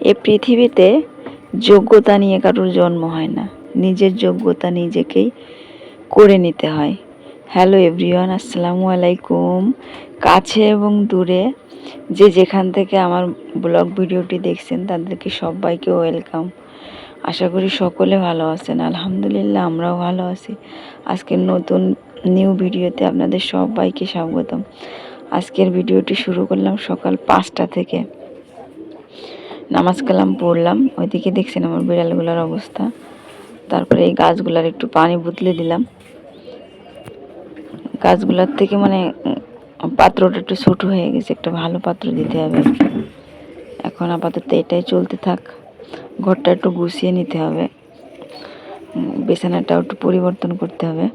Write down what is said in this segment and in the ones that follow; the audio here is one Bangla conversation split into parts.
এ পৃথিবীতে যোগ্যতা নিয়ে কারোর জন্ম হয় না। নিজের যোগ্যতা নিজেকেই করে নিতে হয়। হ্যালো এভরিওয়ান আসসালামু আলাইকুম। কাছে এবং দূরে যে যেখান থেকে আমার ব্লগ ভিডিওটি দেখছেন, তাদেরকে সবাইকে ওয়েলকাম। আশা করি সকলে ভালো আছেন। আলহামদুলিল্লাহ, আমরাও ভালো আছি। আজকের নতুন নিউ ভিডিওতে আপনাদের সবাইকে স্বাগতম। আজকের ভিডিওটি শুরু করলাম সকাল পাঁচটা থেকে। নামাজ কালাম পড়লাম, ওইদিকে দেখছেন আমার বিড়ালগুলোর অবস্থা। তারপরে এই গাছগুলার একটু পানি বুতলে দিলাম। গাছগুলার থেকে মানে পাত্রটা একটু ছোট হয়ে গেছে, একটা ভালো পাত্র দিতে হবে এখন আপাতত এটাই চলতে থাক, ঘরটা একটু গুছিয়ে নিতে হবে। বিছানাটাও একটু পরিবর্তন করতে হবে।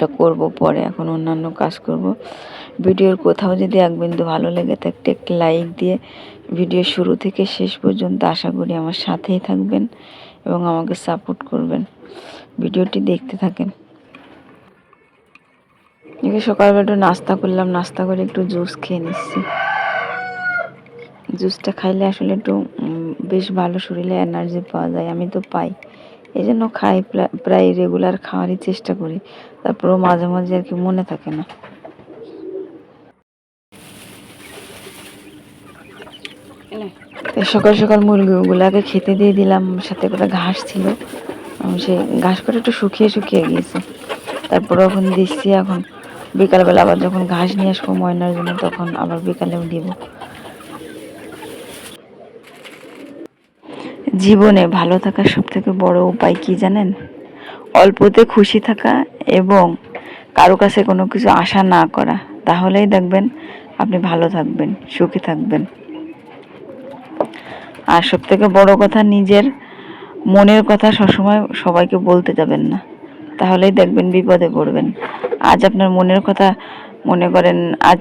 এটা করব, পরে এখন অন্যান্য কাজ করব। ভিডিওর কোথাও যদি এক বিন্দু ভালো লেগে থাকতে একটি লাইক দিয়ে ভিডিও শুরু থেকে শেষ পর্যন্ত আশা করি আমার সাথেই থাকবেন এবং আমাকে সাপোর্ট করবেন। ভিডিওটি দেখতে থাকেন। এদিকে সকালবেলা একটু নাস্তা করলাম, নাস্তা করে একটু জুস খেয়ে নিচ্ছি। জুসটা খাইলে আসলে একটু বেশ ভালো শরীরে এনার্জি পাওয়া যায়, আমি তো পাই। এই জন্য খাই প্রায় রেগুলার খাওয়ারই চেষ্টা করি। তারপরেও মাঝে মাঝে আর কি মনে থাকে না। সকাল সকাল মুরগিগুলাকে খেতে দিয়ে দিলাম সাথে করে ঘাস ছিল। সেই ঘাস করে একটু শুকিয়ে শুকিয়ে গিয়েছে। তারপরে এখন দিচ্ছি এখন। বিকালবেলা আবার যখন ঘাস নিয়ে আসব ময়নার জন্য তখন আবার বিকালেও দিব। জীবনে ভালো থাকার সব থেকে বড় উপায় কি জানেন? অল্পতে খুশি থাকা এবং কারও কাছে কোনো কিছু আশা না করা। তাহলেই দেখবেন আপনি ভালো থাকবেন, সুখী থাকবেন। আর সব থেকে বড় কথা, নিজের মনের কথা সবসময় সবাইকে বলতে যাবেন না। তাহলেই দেখবেন বিপদে পড়বেন। আজ আপনার মনের কথা মনে করেন, আজ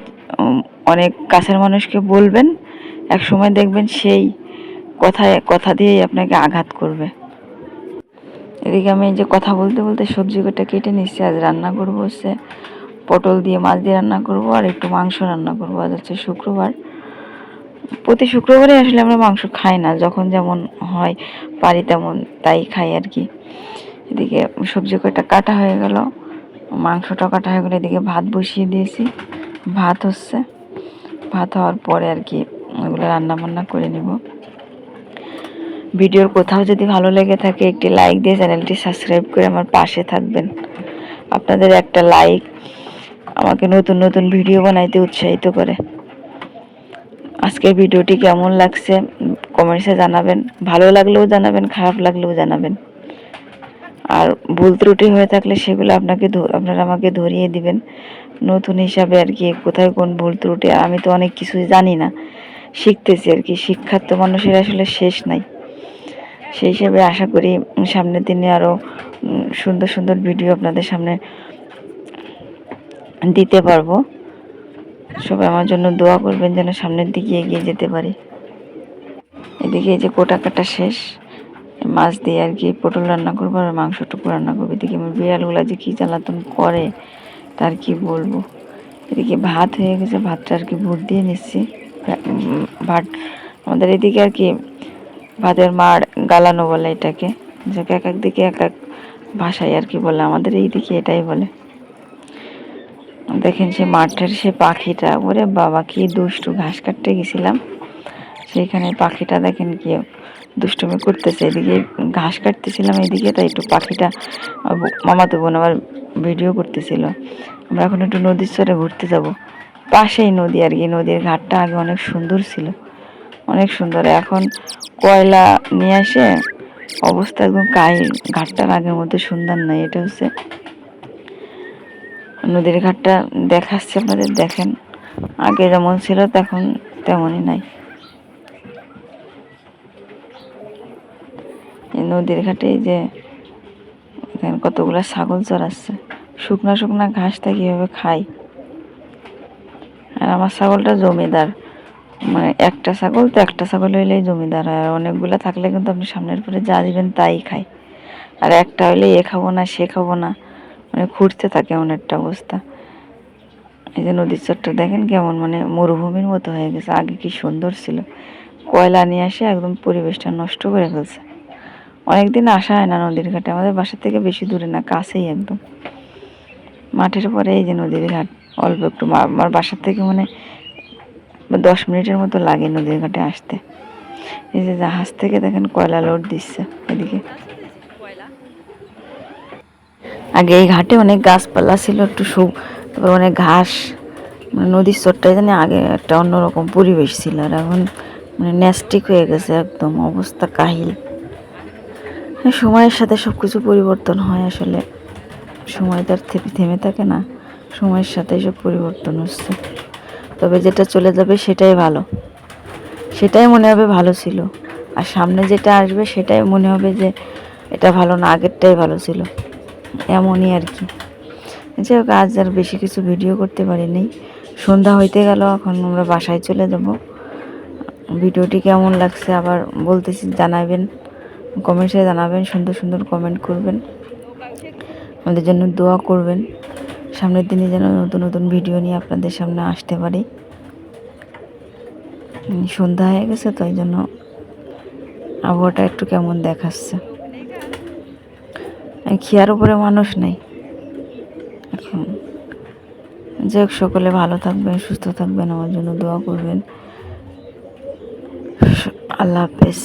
অনেক কাছের মানুষকে বলবেন এক সময় দেখবেন সেই কথায়, কথা দিয়েই আপনাকে আঘাত করবে। এদিকে আমি যে কথা বলতে বলতে সবজি কটা কেটে নিচ্ছি, আজ রান্না করব হচ্ছে পটল দিয়ে মাছ দিয়ে রান্না করব আর একটু মাংস রান্না করব। আজ হচ্ছে শুক্রবার। প্রতি শুক্রবারে আসলে আমরা মাংস খাই না, যখন যেমন হয় পারি তেমন তাই খাই আর কি। এদিকে সবজি কয়টা কাটা হয়ে গেল, মাংসটা কাটা হয়ে গেলো, এদিকে ভাত বসিয়ে দিয়েছি। ভাত হচ্ছে, ভাত হওয়ার পরে আর কি ওগুলো রান্না বান্না করে নিব। ভিডিওর কোথাও যদি ভালো লেগে থাকে, একটি লাইক দিয়ে চ্যানেলটি সাবস্ক্রাইব করে আমার পাশে থাকবেন। আপনাদের একটা লাইক আমাকে নতুন নতুন ভিডিও বানাইতে উৎসাহিত করে। আজকের ভিডিওটি কেমন লাগছে কমেন্টসে জানাবেন। ভালো লাগলেও জানাবেন, খারাপ লাগলেও জানাবেন। আর ভুল ত্রুটি হয়ে থাকলে সেগুলো আপনাকে আপনারা আমাকে ধরিয়ে দিবেন। নতুন হিসাবে আর কি, কোথায় কোন ভুল ত্রুটি, আমি তো অনেক কিছুই জানি না। শিখতেছি আর কি শিক্ষার তো মানুষের আসলে শেষ নাই। সেই হিসেবে আশা করি সামনের দিনে আরও সুন্দর সুন্দর ভিডিও আপনাদের সামনে দিতে পারব। সবাই আমার জন্য দোয়া করবেন যেন সামনের দিকে এগিয়ে যেতে পারি। এদিকে এই যে কোটা কাটা শেষ, মাছ দিয়ে আর কি পটল রান্না করব আর মাংসটুকু রান্না করব। এদিকে আমার বিড়ালগুলা যে কী জ্বালাতন করে, তার কি বলব? এদিকে ভাত হয়ে গেছে, ভাতটা আর কি ভোট দিয়ে নিচ্ছি। ভাত, আমাদের এদিকে আর কি ভাতের মার গালানো বলে এটাকে। যাকে এক এক দিকে এক এক ভাষায় আর কি বলে, আমাদের এই দিকে এটাই বলে। দেখেন সে মাঠের সে পাখিটা, ওরে বাবা, কি দুষ্টু, ঘাস কাটতে গেছিলাম। সেইখানে পাখিটা দেখেন কি দুষ্টুমি করতেছে, এদিকে ঘাস কাটতেছিলাম এদিকে, তাই একটু পাখিটা মামাতো বোন আবার ভিডিও করতেছিল। আমরা এখন একটু নদীর চরে ঘুরতে যাব। পাশেই নদী আর কি, নদীর ঘাটটা আগে অনেক সুন্দর ছিল। অনেক সুন্দর। এখন কয়লা নিয়ে আসে, অবস্থা একদম কাই ঘাটটার আগের মধ্যে সুন্দর নয় এটা হচ্ছে নদীর ঘাটটা দেখাচ্ছে আপনাদের, দেখেন। আগে যেমন ছিল তখন তেমনই নাই। নদীর ঘাটে যে এখানে কতগুলো ছাগল চড়াচ্ছে। শুকনা শুকনা ঘাসটা কীভাবে খায়? আর আমার ছাগলটা জমিদার। মানে একটা ছাগল তো একটা ছাগল হইলেই জমিদার হয়, আর অনেকগুলো থাকলে কিন্তু আপনি সামনের পরে যা দিবেন তাই খায়। আর একটা হইলে এ খাব না, সে খাব না মানে ঘুরতে থাকে এমন একটা অবস্থা। এই যে নদীর চরটা দেখেন কেমন মানে মরুভূমির মতো হয়ে গেছে, আগে কি সুন্দর ছিল। কয়লা নিয়ে আসে একদম পরিবেশটা নষ্ট করে ফেলছে। অনেকদিন আসা হয় না নদীর ঘাটে, আমাদের বাসা থেকে বেশি দূরে না, কাছেই একদম। মাঠের পরে এই যে নদীর ঘাট, অল্প একটু আমার বাসার থেকে মানে দশ মিনিটের মতো লাগে নদীর ঘাটে আসতে। এই যে জাহাজ থেকে দেখেন কয়লা লোড দিচ্ছে এদিকে। আগে এই ঘাটে অনেক গাছপালা ছিল, একটু সব তারপর অনেক ঘাস মানে নদীর চরটায় জানি আগে একটা অন্যরকম পরিবেশ ছিল আর এখন মানে ন্যাস্টিক হয়ে গেছে একদম, অবস্থা কাহিল। সময়ের সাথে সব কিছু পরিবর্তন হয় আসলে। সময় তো আর থেমে থাকে না। সময়ের সাথে সব পরিবর্তন হচ্ছে। তবে যেটা চলে যাবে সেটাই ভালো। সেটাই মনে হবে ভালো ছিল। আর সামনে যেটা আসবে সেটাই মনে হবে যে এটা ভালো না, আগেরটাই ভালো ছিল। এমনই আর কি। যাই হোক, আজ আর বেশি কিছু ভিডিও করতে পারিনি। সন্ধ্যা হইতে গেল, এখন আমরা বাসায় চলে যাব। ভিডিওটি কেমন লাগছে আবার বলতেছি, জানাবেন। কমেন্টসে জানাবেন, সুন্দর সুন্দর কমেন্ট করবেন। আমাদের জন্য দোয়া করবেন। সামনের দিনে যেন নতুন নতুন ভিডিও নিয়ে আপনাদের সামনে আসতে পারি। সন্ধ্যা হয়ে গেছে তো এই জন্য আবহাওয়াটা একটু কেমন দেখাচ্ছে। খেয়ার উপরে মানুষ নেই। এখন যাই হোক সকলে ভালো থাকবেন, সুস্থ থাকবেন, আমার জন্য দোয়া করবেন। আল্লাহ হাফেজ।